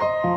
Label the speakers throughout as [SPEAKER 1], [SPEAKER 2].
[SPEAKER 1] you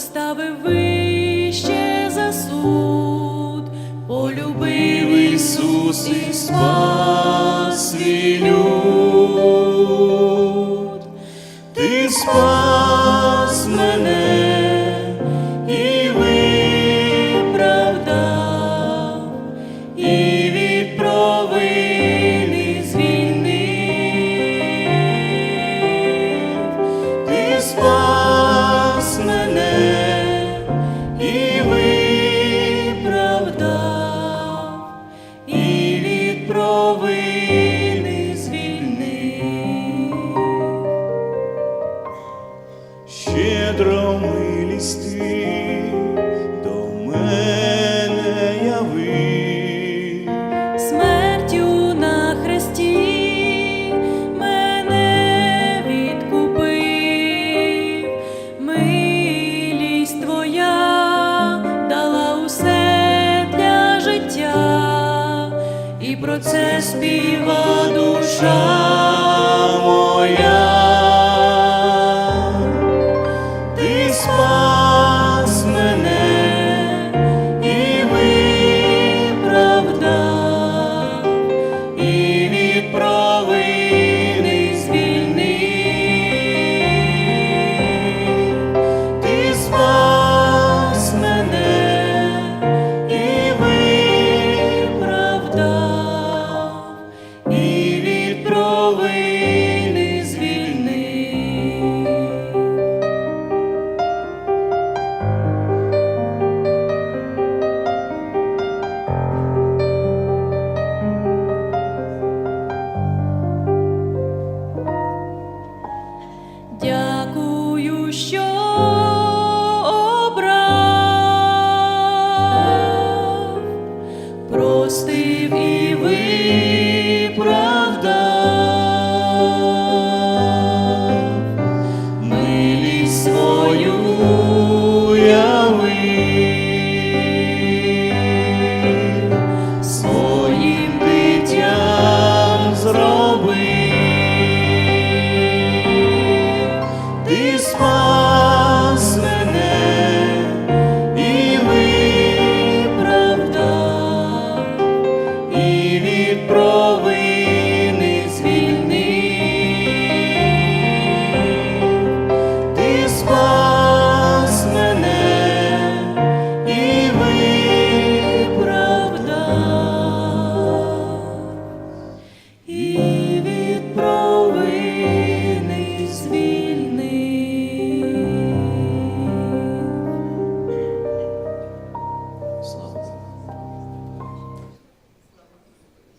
[SPEAKER 1] поставив вище за суд, полюбив Ісус і спас свій люд. ти спас мене і виправдав, і від провини звільнив. ти спас Співа душа. що обрав, простив і ви.